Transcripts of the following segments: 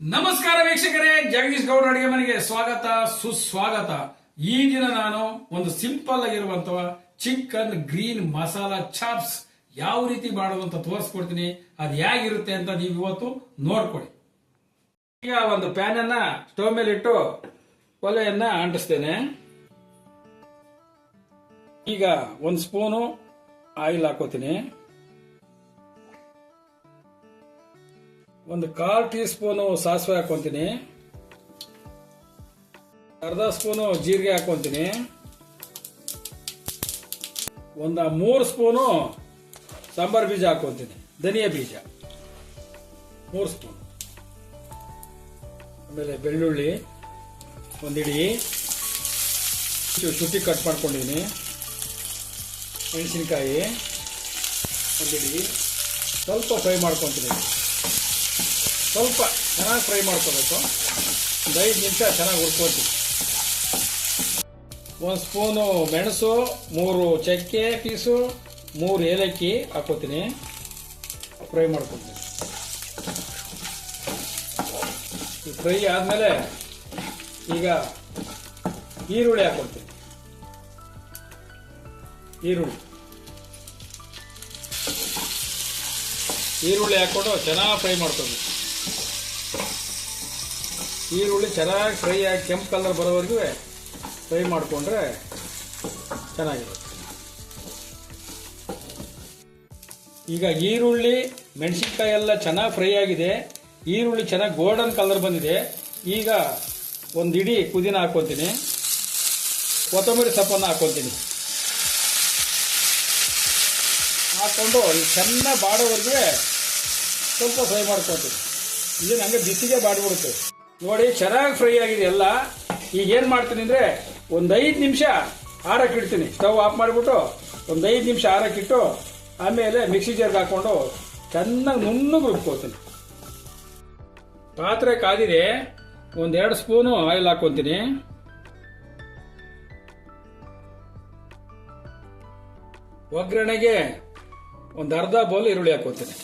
ನಮಸ್ಕಾರ ವೀಕ್ಷಕರೇ, ಜಗದೀಶ್ ಗೌಡ ಅಡಿಗೆ ಮನೆಗೆ ಸ್ವಾಗತ, ಸುಸ್ವಾಗತ. ಈ ದಿನ ನಾನು ಒಂದು ಸಿಂಪಲ್ ಆಗಿರುವಂತಹ ಚಿಕನ್ ಗ್ರೀನ್ ಮಸಾಲಾ ಚಾಪ್ಸ್ ಯಾವ ರೀತಿ ಮಾಡುವಂತ ತೋರಿಸ್ಕೊಡ್ತೀನಿ. ಅದು ಹೇಗಿರುತ್ತೆ ಅಂತ ನೀವು ಇವತ್ತು ನೋಡ್ಕೊಳ್ಳಿ. ಈಗ ಒಂದು ಪ್ಯಾನ್ ಅನ್ನ ಸ್ಟವ್ ಮೇಲೆ ಇಟ್ಟು ಒಲೆಯನ್ನ ಅಂಟಿಸ್ತೇನೆ. ಈಗ ಒಂದು ಸ್ಪೂನು ಆಯಿಲ್ ಹಾಕೋತೀನಿ. ಒಂದು ಕಾಲ್ ಟೀ ಸ್ಪೂನು ಸಾಸಿವೆ ಹಾಕೊಂತೀನಿ. ಅರ್ಧ ಸ್ಪೂನು ಜೀರಿಗೆ ಹಾಕೊಂತೀನಿ. ಒಂದು ಮೂರು ಸ್ಪೂನು ಸಾಂಬಾರ್ ಬೀಜ ಹಾಕೊಂತೀನಿ. ಧನಿಯಾ ಬೀಜ. ಮೂರು ಸ್ಪೂನ್. ಆಮೇಲೆ ಬೆಳ್ಳುಳ್ಳಿ ಒಂದಿಡಿ ಶುಂಠಿ ಕಟ್ ಮಾಡ್ಕೊಂಡಿದ್ದೀನಿ. ಮೆಣಸಿನ್ಕಾಯಿ ಒಂದಿಡಿ ಸ್ವಲ್ಪ ಫ್ರೈ ಮಾಡ್ಕೊತೀನಿ. ಸ್ವಲ್ಪ ಚೆನ್ನಾಗಿ ಫ್ರೈ ಮಾಡ್ಕೋಬೇಕು. ಒಂದು ಐದು ನಿಮಿಷ ಚೆನ್ನಾಗಿ ಹುರ್ಕೋತೀವಿ ಒಂದು ಸ್ಪೂನು ಮೆಣಸು, ಮೂರು ಚಕ್ಕೆ ಪೀಸು, ಮೂರು ಏಲಕ್ಕಿ ಹಾಕೋತೀನಿ. ಫ್ರೈ ಮಾಡ್ಕೊತೀನಿ ಫ್ರೈ ಆದಮೇಲೆ ಈಗ ಈರುಳ್ಳಿ ಹಾಕೊಳ್ತೀನಿ. ಈರುಳ್ಳಿ. ಈರುಳ್ಳಿ ಹಾಕ್ಕೊಂಡು ಚೆನ್ನಾಗಿ ಫ್ರೈ ಮಾಡ್ಕೋಬೇಕು ಈರುಳ್ಳಿ ಚೆನ್ನಾಗಿ ಫ್ರೈ ಆಗಿ ಕೆಂಪು ಕಲರ್ ಬರೋವರೆಗೂ ಫ್ರೈ ಮಾಡಿಕೊಂಡ್ರೆ ಚೆನ್ನಾಗಿರುತ್ತೆ. ಈಗ ಈರುಳ್ಳಿ, ಮೆಣಸಿನ್ಕಾಯಿ ಎಲ್ಲ ಚೆನ್ನಾಗಿ ಫ್ರೈ ಆಗಿದೆ. ಈರುಳ್ಳಿ ಚೆನ್ನಾಗಿ ಗೋಲ್ಡನ್ ಕಲರ್ ಬಂದಿದೆ. ಈಗ ಒಂದು ಇಡೀ ಪುದೀನ ಹಾಕ್ಕೊತೀನಿ ಕೊತ್ತಂಬರಿ ಸೊಪ್ಪನ್ನು ಹಾಕ್ಕೊತೀನಿ ಹಾಕ್ಕೊಂಡು ಚೆನ್ನಾಗಿ ಬಾಡೋವರೆಗೂ ಸ್ವಲ್ಪ ಫ್ರೈ ಮಾಡ್ಕೊತೀನಿ ಇದು ಹಂಗೆ ಬಿಸಿಗೆ ಬಾಡ್ಬಿಡುತ್ತೆ. ನೋಡಿ, ಚೆನ್ನಾಗಿ ಫ್ರೈ ಆಗಿದೆ ಎಲ್ಲ. ಈಗ ಏನು ಮಾಡ್ತೀನಿ ಅಂದರೆ, ಒಂದು ಐದು ನಿಮಿಷ ಆರಕ್ಕೆ ಇಡ್ತೀನಿ. ಸ್ಟವ್ ಆಫ್ ಮಾಡಿಬಿಟ್ಟು ಒಂದು ಐದು ನಿಮಿಷ ಆರಕ್ಕಿಟ್ಟು ಆಮೇಲೆ ಮಿಕ್ಸಿ ಜಾರ್ಗೆ ಹಾಕ್ಕೊಂಡು ಚೆನ್ನಾಗಿ ನುಣ್ಣಗೆ ರುಬ್ಕೋತೀನಿ. ಪಾತ್ರೆ ಕಾದಿದೆ ಒಂದೆರಡು ಸ್ಪೂನು ಆಯಿಲ್ ಹಾಕ್ಕೊತೀನಿ. ಒಗ್ಗರಣೆಗೆ ಒಂದು ಅರ್ಧ ಬೌಲ್ ಈರುಳ್ಳಿ ಹಾಕ್ಕೊತೀನಿ.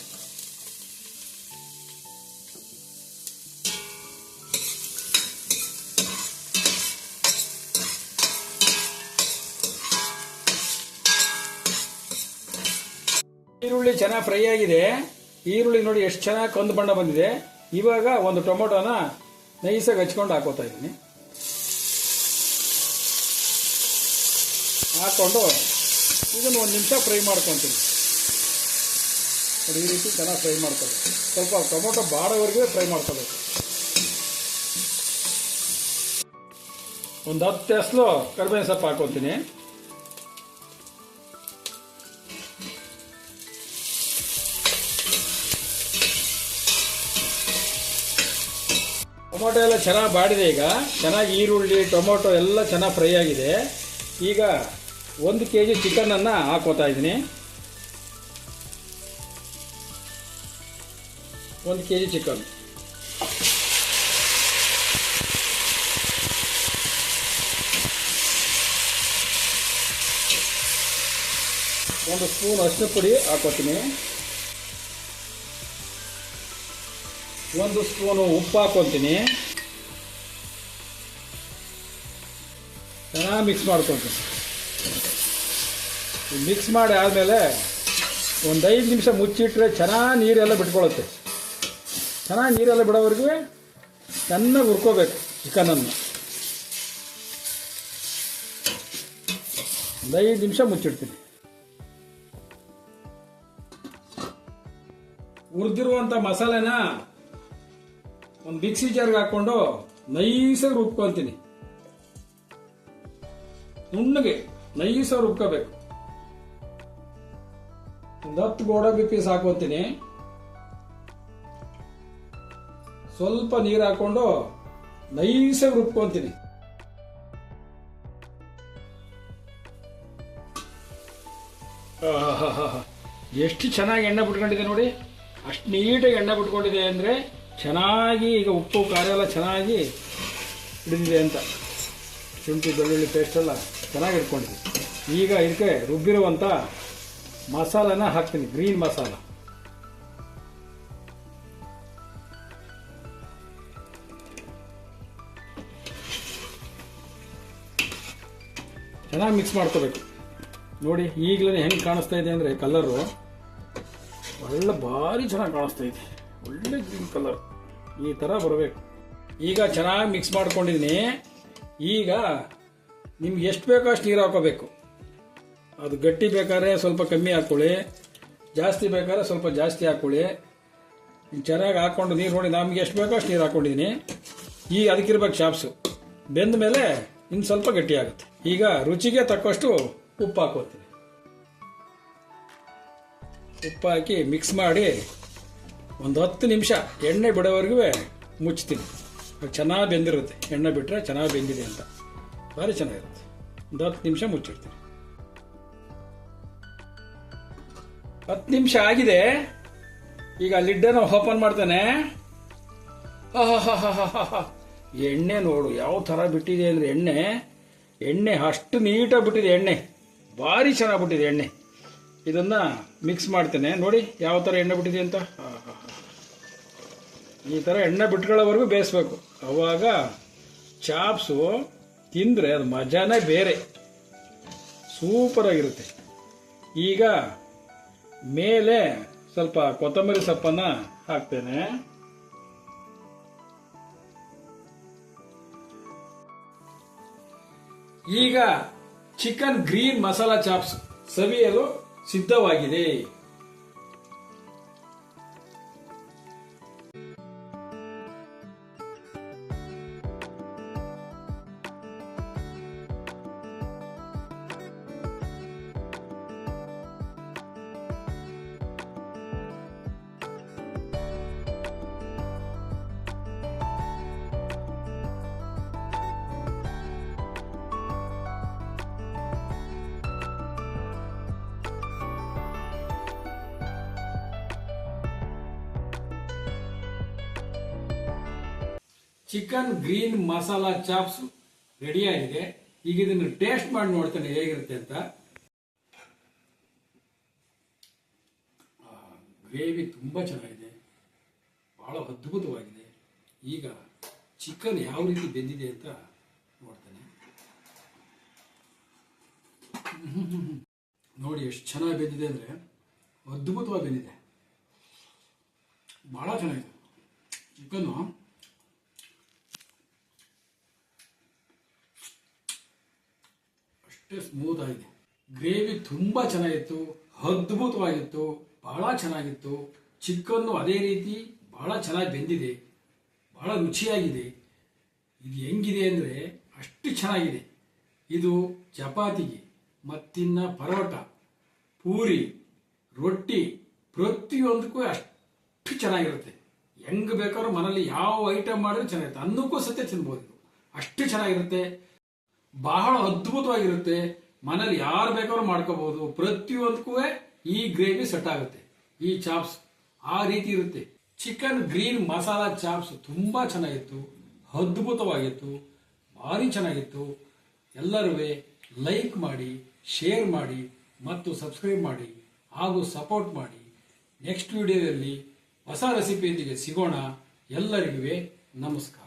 ಈರುಳ್ಳಿ ಚೆನ್ನಾಗಿ ಫ್ರೈ ಆಗಿದೆ. ಈರುಳ್ಳಿ ನೋಡಿ ಎಷ್ಟು ಚೆನ್ನಾಗಿ ಕಂದು ಬಣ್ಣ ಬಂದಿದೆ. ಇವಾಗ ಒಂದು ಟೊಮೊಟೊನ ನೈಸಾಗಿ ಹಚ್ಕೊಂಡು ಹಾಕೋತಾ ಇದ್ದೀನಿ. ಹಾಕೊಂಡು ಇದನ್ನು ಒಂದು ನಿಮಿಷ ಫ್ರೈ ಮಾಡ್ಕೊತೀನಿ. ನೋಡಿ, ಈ ರೀತಿ ಚೆನ್ನಾಗಿ ಫ್ರೈ ಮಾಡ್ಕೋಬೇಕು. ಸ್ವಲ್ಪ ಟೊಮೊಟೊ ಬಾಡೋವರೆಗೂ ಫ್ರೈ ಮಾಡ್ಕೋಬೇಕು. ಒಂದು ಹತ್ತು ಎಸ್ಲು ಕರ್ಬೇವಿನ ಸೊಪ್ಪು ಹಾಕೋತೀನಿ. ಟೊಮೊಟೊ ಎಲ್ಲ ಚೆನ್ನಾಗಿ ಬಾಡಿದೆ ಈಗ. ಚೆನ್ನಾಗಿ ಈರುಳ್ಳಿ, ಟೊಮೊಟೊ ಎಲ್ಲ ಚೆನ್ನಾಗಿ ಫ್ರೈ ಆಗಿದೆ. ಈಗ ಒಂದು ಕೆ ಜಿ ಚಿಕನನ್ನು ಹಾಕೋತಾ ಇದ್ದೀನಿ. ಒಂದು ಕೆ ಜಿ ಚಿಕನ್ ಒಂದು ಸ್ಪೂನ್ ಅರಿಶಿನ ಪುಡಿ ಹಾಕೋತೀನಿ. ಒಂದು ಸ್ಪೂನು ಉಪ್ಪು ಹಾಕ್ಕೊತೀನಿ ಚೆನ್ನಾಗಿ ಮಿಕ್ಸ್ ಮಾಡ್ಕೊತೀನಿ ಮಿಕ್ಸ್ ಮಾಡಿ ಆದಮೇಲೆ ಒಂದು ಐದು ನಿಮಿಷ ಮುಚ್ಚಿಟ್ರೆ ಚೆನ್ನಾಗಿ ನೀರೆಲ್ಲ ಬಿಟ್ಕೊಳ್ಳುತ್ತೆ ಚೆನ್ನಾಗಿ ನೀರೆಲ್ಲ ಬಿಡೋವರೆಗೂ ಚೆನ್ನಾಗಿ ಹುರ್ಕೋಬೇಕು ಚಿಕನನ್ನು. ಒಂದು ಐದು ನಿಮಿಷ ಮುಚ್ಚಿಡ್ತೀನಿ. ಹುರಿದಿರುವಂಥ ಮಸಾಲೆನ ಒಂದು ಮಿಕ್ಸಿ ಜಾರ್ಗೆ ಹಾಕೊಂಡು ನೈಸಾಗಿ ರುಬ್ಕೊಂತೀನಿ. ನುಣ್ಣಗೆ ನೈಸಾಗಿ ರುಬ್ಕೋಬೇಕು. ಒಂದು ಹತ್ತು ಗೋಡಂಬಿ ಪೀಸ್ ಹಾಕೊಂತೀನಿ. ಸ್ವಲ್ಪ ನೀರು ಹಾಕೊಂಡು ನೈಸಾಗಿ ರುಬ್ಕೊಂತೀನಿ. ಎಷ್ಟು ಚೆನ್ನಾಗಿ ಎಣ್ಣೆ ಬಿಟ್ಕೊಂಡಿದೆ ನೋಡಿ. ಅಷ್ಟು ನೀಟಾಗಿ ಎಣ್ಣೆ ಬಿಟ್ಕೊಂಡಿದೆ ಅಂದರೆ ಚೆನ್ನಾಗಿ ಈಗ ಉಪ್ಪು, ಖಾರ ಎಲ್ಲ ಚೆನ್ನಾಗಿ ಹಿಡಿದಿದೆ ಅಂತ. ಶುಂಠಿ, ಬೆಳ್ಳುಳ್ಳಿ ಪೇಸ್ಟೆಲ್ಲ ಚೆನ್ನಾಗಿ ಇಟ್ಕೊಂಡಿದ್ವಿ ಈಗ ಇದಕ್ಕೆ ರುಬ್ಬಿರುವಂಥ ಮಸಾಲನ ಹಾಕ್ತೀನಿ ಗ್ರೀನ್ ಮಸಾಲ. ಚೆನ್ನಾಗಿ ಮಿಕ್ಸ್ ಮಾಡ್ಕೋಬೇಕು. ನೋಡಿ, ಈಗಲೇ ಹೆಂಗೆ ಕಾಣಿಸ್ತಾ ಇದೆ ಅಂದರೆ ಕಲರು ಒಳ್ಳೆ ಭಾರಿ ಚೆನ್ನಾಗಿ ಕಾಣಿಸ್ತಾ ಇದೆ. ಒಳ್ಳೆ ಗ್ರೀನ್ ಕಲರ್ ಈ ಥರ ಬರಬೇಕು. ಈಗ ಚೆನ್ನಾಗಿ ಮಿಕ್ಸ್ ಮಾಡ್ಕೊಂಡಿದ್ದೀನಿ ಈಗ ನಿಮ್ಗೆ ಎಷ್ಟು ಬೇಕೋ ಅಷ್ಟು ನೀರು ಹಾಕೋಬೇಕು. ಅದು ಗಟ್ಟಿ ಬೇಕಾದ್ರೆ ಸ್ವಲ್ಪ ಕಮ್ಮಿ ಹಾಕ್ಕೊಳ್ಳಿ ಜಾಸ್ತಿ ಬೇಕಾದ್ರೆ ಸ್ವಲ್ಪ ಜಾಸ್ತಿ ಹಾಕ್ಕೊಳ್ಳಿ ಚೆನ್ನಾಗಿ ಹಾಕ್ಕೊಂಡು ನೀರು ನೋಡಿ ನಮ್ಗೆ ಎಷ್ಟು ಬೇಕೋ ಅಷ್ಟು ನೀರು ಹಾಕ್ಕೊಂಡಿದ್ದೀನಿ ಈಗ ಅದಕ್ಕಿರ್ಬೇಕು ಶಾಪ್ಸು. ಬೆಂದ ಮೇಲೆ ಇನ್ನು ಸ್ವಲ್ಪ ಗಟ್ಟಿ ಆಗುತ್ತೆ. ಈಗ ರುಚಿಗೆ ತಕ್ಕಷ್ಟು ಉಪ್ಪು ಹಾಕೋತೀನಿ. ಉಪ್ಪು ಹಾಕಿ ಮಿಕ್ಸ್ ಮಾಡಿ ಒಂದು ಹತ್ತು ನಿಮಿಷ ಎಣ್ಣೆ ಬಿಡೋವರೆಗೂ ಮುಚ್ತೀನಿ. ಅದು ಚೆನ್ನಾಗಿ ಬೆಂದಿರುತ್ತೆ. ಎಣ್ಣೆ ಬಿಟ್ಟರೆ ಚೆನ್ನಾಗಿ ಬೆಂದಿದೆ ಅಂತ. ಭಾರಿ ಚೆನ್ನಾಗಿರುತ್ತೆ. ಒಂದು ಹತ್ತು ನಿಮಿಷ ಮುಚ್ಚಿರ್ತೀನಿ ಹತ್ತು ನಿಮಿಷ ಆಗಿದೆ. ಈಗ ಲಿಡ್ಡನ್ನು ಓಪನ್ ಮಾಡ್ತಾನೆ. ಎಣ್ಣೆ ನೋಡು, ಯಾವ ಥರ ಬಿಟ್ಟಿದೆ ಅಂದರೆ ಎಣ್ಣೆ. ಎಣ್ಣೆ ಅಷ್ಟು ನೀಟಾಗಿ ಬಿಟ್ಟಿದೆ ಎಣ್ಣೆ. ಭಾರಿ ಚೆನ್ನಾಗಿ ಬಿಟ್ಟಿದೆ ಎಣ್ಣೆ. ಇದನ್ನು ಮಿಕ್ಸ್ ಮಾಡ್ತೇನೆ. ನೋಡಿ, ಯಾವ ಥರ ಎಣ್ಣೆ ಬಿಟ್ಟಿದೆ ಅಂತ. ಆಹಾಹಾ. ಈ ಥರ ಎಣ್ಣೆ ಬಿಟ್ಕೊಳ್ಳೋವರೆಗೂ ಬೇಯಿಸ್ಬೇಕು. ಅವಾಗ ಚಾಪ್ಸು ತಿಂದರೆ ಅದು ಮಜಾನೇ ಬೇರೆ. ಸೂಪರಾಗಿರುತ್ತೆ. ಈಗ ಮೇಲೆ ಸ್ವಲ್ಪ ಕೊತ್ತಂಬರಿ ಸೊಪ್ಪನ್ನು ಹಾಕ್ತೇನೆ. ಈಗ ಚಿಕನ್ ಗ್ರೀನ್ ಮಸಾಲಾ ಚಾಪ್ಸ್ ಸವಿಯಲು ಸಿದ್ಧವಾಗಿದೆ. ಚಿಕನ್, ಗ್ರೀನ್ ಮಸಾಲಾ ಚಾಪ್ಸ್ ರೆಡಿಯಾಗಿದೆ ಈಗ ಇದನ್ನು ಟೇಸ್ಟ್ ಮಾಡಿ ನೋಡ್ತೇನೆ ಹೇಗಿರುತ್ತೆ ಅಂತ. ಗ್ರೇವಿ ತುಂಬ ಚೆನ್ನಾಗಿದೆ. ಬಹಳ ಅದ್ಭುತವಾಗಿದೆ. ಈಗ ಚಿಕನ್ ಯಾವ ರೀತಿ ಬೆಂದಿದೆ ಅಂತ ನೋಡ್ತೇನೆ. ನೋಡಿ ಎಷ್ಟು ಚೆನ್ನಾಗಿ ಬೆಂದಿದೆ ಅಂದರೆ ಅದ್ಭುತವಾಗಿ ಬೆಂದಿದೆ. ಬಹಳ ಚೆನ್ನಾಗಿದೆ. ಚಿಕನ್ನು ಅಷ್ಟೇ ಸ್ಮೂತ್ ಆಗಿದೆ ಗ್ರೇವಿ ತುಂಬಾ ಚೆನ್ನಾಗಿತ್ತು, ಅದ್ಭುತವಾಗಿತ್ತು, ಬಹಳ ಚೆನ್ನಾಗಿತ್ತು. ಚಿಕನ್ನು ಅದೇ ರೀತಿ ಬಹಳ ಚೆನ್ನಾಗಿ ಬೆಂದಿದೆ, ಬಹಳ ರುಚಿಯಾಗಿದೆ. ಇದು ಹೆಂಗಿದೆ ಅಂದರೆ ಅಷ್ಟು ಚೆನ್ನಾಗಿದೆ. ಇದು ಚಪಾತಿಗೆ ಮತ್ತಿನ್ನ ಪರೋಟ, ಪೂರಿ, ರೊಟ್ಟಿ ಪ್ರತಿಯೊಂದಕ್ಕೂ ಅಷ್ಟು ಚೆನ್ನಾಗಿರುತ್ತೆ. ಹೆಂಗ್ ಬೇಕಾದ್ರೂ ಮನೇಲಿ ಯಾವ ಐಟಮ್ ಮಾಡಿದ್ರೆ ಚೆನ್ನಾಗಿರುತ್ತೆ. ಅನ್ನಕ್ಕೂ ಸತ್ಯ ತಿನ್ಬೋದು. ಅಷ್ಟು ಚೆನ್ನಾಗಿರುತ್ತೆ. ಬಹಳ ಅದ್ಭುತವಾಗಿರುತ್ತೆ. ಮನೇಲಿ ಯಾರು ಬೇಕಾದ್ರು ಮಾಡ್ಕೋಬಹುದು ಪ್ರತಿಯೊಂದಕ್ಕೂ ಈ ಗ್ರೇವಿ ಸೆಟ್ ಆಗುತ್ತೆ. ಈ ಚಾಪ್ಸ್ ಆ ರೀತಿ ಇರುತ್ತೆ. ಚಿಕನ್ ಗ್ರೀನ್ ಮಸಾಲಾ ಚಾಪ್ಸ್ ತುಂಬಾ ಚೆನ್ನಾಗಿತ್ತು. ಅದ್ಭುತವಾಗಿತ್ತು. ಭಾರಿ ಚೆನ್ನಾಗಿತ್ತು. ಎಲ್ಲರೂ ಲೈಕ್ ಮಾಡಿ, ಶೇರ್ ಮಾಡಿ ಮತ್ತು ಸಬ್ಸ್ಕ್ರೈಬ್ ಮಾಡಿ ಹಾಗೂ ಸಪೋರ್ಟ್ ಮಾಡಿ. ನೆಕ್ಸ್ಟ್ ವಿಡಿಯೋದಲ್ಲಿ ಹೊಸ ರೆಸಿಪಿಯೊಂದಿಗೆ ಸಿಗೋಣ. ಎಲ್ಲರಿಗೂ ನಮಸ್ಕಾರ.